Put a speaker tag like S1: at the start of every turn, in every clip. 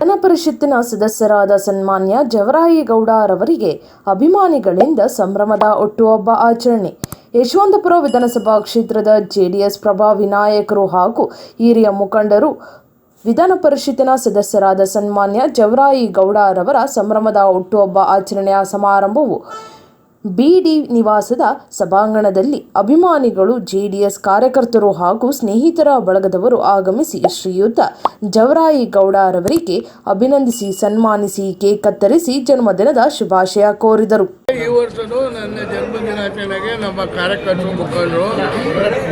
S1: ವಿಧಾನ ಪರಿಷತ್ತಿನ ಸದಸ್ಯರಾದ ಸನ್ಮಾನ್ಯ ಜವರಾಯೇಗೌಡರವರಿಗೆ ಅಭಿಮಾನಿಗಳಿಂದ ಸಂಭ್ರಮದ ಹುಟ್ಟುಹಬ್ಬ ಆಚರಣೆ. ಯಶವಂತಪುರ ವಿಧಾನಸಭಾ ಕ್ಷೇತ್ರದ ಜೆಡಿಎಸ್ ಪ್ರಭಾ ವಿನಾಯಕರು ಹಾಗೂ ಹಿರಿಯ ಮುಖಂಡರು ವಿಧಾನ ಪರಿಷತ್ತಿನ ಸದಸ್ಯರಾದ ಸನ್ಮಾನ್ಯ ಜವರಾಯಿಗೌಡರವರ ಸಂಭ್ರಮದ ಹುಟ್ಟುಹಬ್ಬ ಆಚರಣೆಯ ಸಮಾರಂಭವು ಬಿಡಿ ನಿವಾಸದ ಸಭಾಂಗಣದಲ್ಲಿ ಅಭಿಮಾನಿಗಳು, ಜೆಡಿಎಸ್ ಕಾರ್ಯಕರ್ತರು ಹಾಗೂ ಸ್ನೇಹಿತರ ಬಳಗದವರು ಆಗಮಿಸಿ ಶ್ರೀಯುತ ಜವರಾಯಿ ಜವರಾಯಿಗೌಡರವರಿಗೆ ಅಭಿನಂದಿಸಿ, ಸನ್ಮಾನಿಸಿ, ಕೇಕ್ ಕತ್ತರಿಸಿ ಜನ್ಮದಿನದ ಶುಭಾಶಯ ಕೋರಿದರು.
S2: ಈ ವರ್ಷದ ನನ್ನ ಜನ್ಮದಿನಾಚರಣೆಗೆ ನಮ್ಮ ಕಾರ್ಯಕರ್ತರು, ಮುಖಂಡರು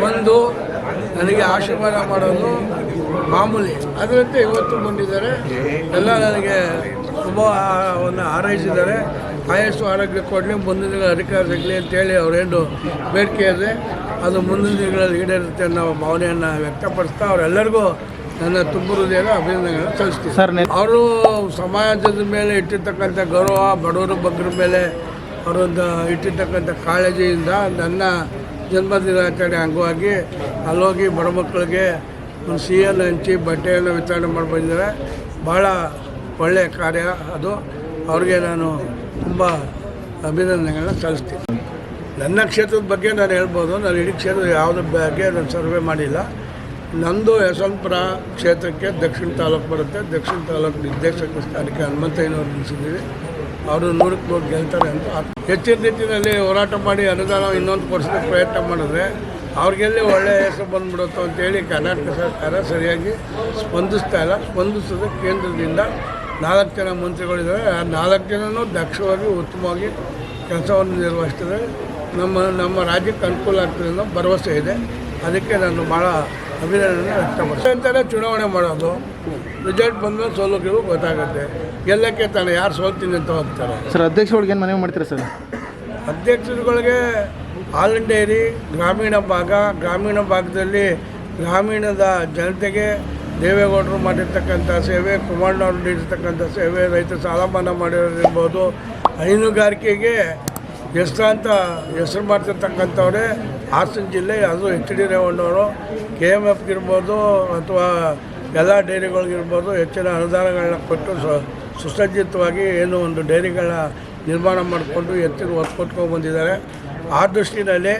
S2: ಬಂದು ನನಗೆ ಆಶೀರ್ವಾದ ಮಾಡೋದು ಮಾಮೂಲಿ. ಅದರಂತೆ ಇವತ್ತು ಬಂದಿದ್ದಾರೆ. ಎಲ್ಲ ನನಗೆ ಶುಭವನ್ನು ಹಾರೈಸಿದ್ದಾರೆ. ಆಯಸ್ಸು ಆರೋಗ್ಯ ಕೊಡಲಿ ಮುಂದಿನ ದಿನಗಳ ಅಧಿಕಾರ ಸಿಗಲಿ ಅಂತೇಳಿ ಅವರೇನು ಬೇಡಿಕೆ ಇದೆ. ಅದು ಮುಂದಿನ ದಿನಗಳಲ್ಲಿ ಈಡೇರುತ್ತೆ ಅನ್ನೋ ಭಾವನೆಯನ್ನು ವ್ಯಕ್ತಪಡಿಸ್ತಾ ಅವರೆಲ್ಲರಿಗೂ ನನ್ನ ತುಂಬ ಹೃದಯದ ಅಭಿನಂದನೆಗಳನ್ನು ಸಲ್ಲಿಸ್ತೀನಿ.
S3: ಸರ್
S2: ಅವರು ಸಮಾಜದ ಮೇಲೆ ಇಟ್ಟಿರ್ತಕ್ಕಂಥ ಗೌರವ ಬಡವರ ಬಗ್ಗರ ಮೇಲೆ ಅವರೊಂದು ಇಟ್ಟಿರ್ತಕ್ಕಂಥ ಕಾಳಜಿಯಿಂದ ನನ್ನ ಜನ್ಮದಿನಾಚರಣೆ ಅಂಗವಾಗಿ ಅಲ್ಲೋಗಿ ಬಡ ಮಕ್ಕಳಿಗೆ ಒಂದು ಸಿಹಿಯನ್ನು ಹಂಚಿ ಬಟ್ಟೆಯನ್ನು ವಿತರಣೆ ಮಾಡಿ ಬಂದಿದ್ದಾರೆ ಭಾಳ ಒಳ್ಳೆಯ ಕಾರ್ಯ. ಅದು ಅವ್ರಿಗೆ ನಾನು ತುಂಬ ಅಭಿನಂದನೆಗಳನ್ನ ಸಲ್ಲಿಸ್ತೀನಿ. ನನ್ನ ಕ್ಷೇತ್ರದ ಬಗ್ಗೆ ನಾನು ಹೇಳ್ಬೋದು. ನಾನು ಇಡೀ ಕ್ಷೇತ್ರದ ಯಾವುದ್ರ ಬಗ್ಗೆ ನಾನು ಸರ್ವೆ ಮಾಡಿಲ್ಲ. ನಂದು ಯಶವಂತಪುರ ಕ್ಷೇತ್ರಕ್ಕೆ ದಕ್ಷಿಣ ತಾಲೂಕು ಬರುತ್ತೆ. ದಕ್ಷಿಣ ತಾಲೂಕು ನಿರ್ದೇಶಕ ಸ್ಥಾನಕ್ಕೆ ಹನುಮಂತಯ್ಯನವ್ರು ನಿಲ್ಲಿಸಿದ್ದೀವಿ ಅವರು ನೂರಕ್ಕೆ ನೂರು ಗೆಲ್ತಾರೆ ಅಂತ ಹೆಚ್ಚಿನ ರೀತಿಯಲ್ಲಿ ಹೋರಾಟ ಮಾಡಿ ಅನುದಾನ ಇನ್ನೊಂದು ಕೊಡಿಸಿದ ಪ್ರಯತ್ನ ಮಾಡಿದ್ರೆ ಅವ್ರಿಗೆಲ್ಲಿ ಒಳ್ಳೆಯ ಹೆಸರು ಬಂದ್ಬಿಡುತ್ತೋ ಅಂತೇಳಿ ಕರ್ನಾಟಕ ಸರ್ಕಾರ ಸರಿಯಾಗಿ ಸ್ಪಂದಿಸ್ತಾ ಇಲ್ಲ. ಸ್ಪಂದಿಸೋದು ಕೇಂದ್ರದಿಂದ ನಾಲ್ಕು ಜನ ಮಂತ್ರಿಗಳಿದ್ದಾರೆ. ಆ ನಾಲ್ಕು ಜನನೂ ದಕ್ಷವಾಗಿ ಉತ್ತಮವಾಗಿ ಕೆಲಸವನ್ನು ನಿರ್ವಹಿಸ್ತದೆ ನಮ್ಮ ನಮ್ಮ ರಾಜ್ಯಕ್ಕೆ ಅನುಕೂಲ ಆಗ್ತದೆ ಅನ್ನೋ ಭರವಸೆ ಇದೆ. ಅದಕ್ಕೆ ನಾನು ಭಾಳ ಅಭಿನಂದನೆ ವ್ಯಕ್ತಪಡಿಸ್ತೀನಿ. ಅಂತಾರೆ ಚುನಾವಣೆ ಮಾಡೋದು ರಿಸಲ್ಟ್ ಬಂದಮೇಲೆ ಸೋಲು ಗೆಲುವು ಗೊತ್ತಾಗುತ್ತೆ. ಎಲ್ಲಕ್ಕೆ ತಾನು ಯಾರು ಸೋಲ್ತೀನಿ ಅಂತ ಹೋಗ್ತಾರೆ.
S3: ಸರ್ ಅಧ್ಯಕ್ಷಗಳಿಗೆ ಏನು ಮನವಿ ಮಾಡ್ತೀರಾ ಸರ್?
S2: ಅಧ್ಯಕ್ಷರುಗಳಿಗೆ ಆಲ್ ಡೈರಿ ಗ್ರಾಮೀಣ ಭಾಗ ಗ್ರಾಮೀಣ ಭಾಗದಲ್ಲಿ ಗ್ರಾಮೀಣದ ಜನತೆಗೆ ದೇವೇಗೌಡರು ಮಾಡಿರ್ತಕ್ಕಂಥ ಸೇವೆ, ಕುಮಾರಣ್ಣವ್ರು ನೀಡಿರ್ತಕ್ಕಂಥ ಸೇವೆ, ರೈತ ಸಾಲ ಮನ್ನಾ ಮಾಡಿರೋದಿರ್ಬೋದು ಹೈನುಗಾರಿಕೆಗೆ ಹೆಸರಾಂತ ಹೆಸರು ಮಾಡ್ತಿರ್ತಕ್ಕಂಥವ್ರೆ, ಹಾಸನ ಜಿಲ್ಲೆ, ಅದು ಎಚ್ ಡಿ ರೇವಣ್ಣವರು, ಕೆ ಎಂ ಎಫ್ಗೆ ಇರ್ಬೋದು ಅಥವಾ ಎಲ್ಲ ಡೈರಿಗಳಿಗಿರ್ಬೋದು ಹೆಚ್ಚಿನ ಅನುದಾನಗಳನ್ನ ಕೊಟ್ಟು ಸುಸಜ್ಜಿತವಾಗಿ ಏನು ಒಂದು ಡೈರಿಗಳನ್ನ ನಿರ್ಮಾಣ ಮಾಡಿಕೊಂಡು ಹೆಚ್ಚಿನ ಒತ್ತು ಕೊಟ್ಕೊಂಡು ಬಂದಿದ್ದಾರೆ. ಆ ದೃಷ್ಟಿನಲ್ಲಿ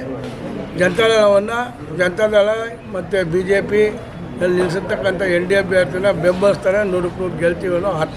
S2: ಜನತಾದಳವನ್ನು ಜನತಾದಳ ಮತ್ತು ಬಿ ಜೆ ಪಿ ನಿಲ್ಲಿಸಿರ್ತಕ್ಕಂಥ ಎನ್ ಡಿ ಅಭ್ಯರ್ಥಿನ ಬೆಂಬಲಿಸ್ತಾರೆ ನೂರಕ್ಕೂ ನೂರು ಅನ್ನೋ ಆತ್ಮ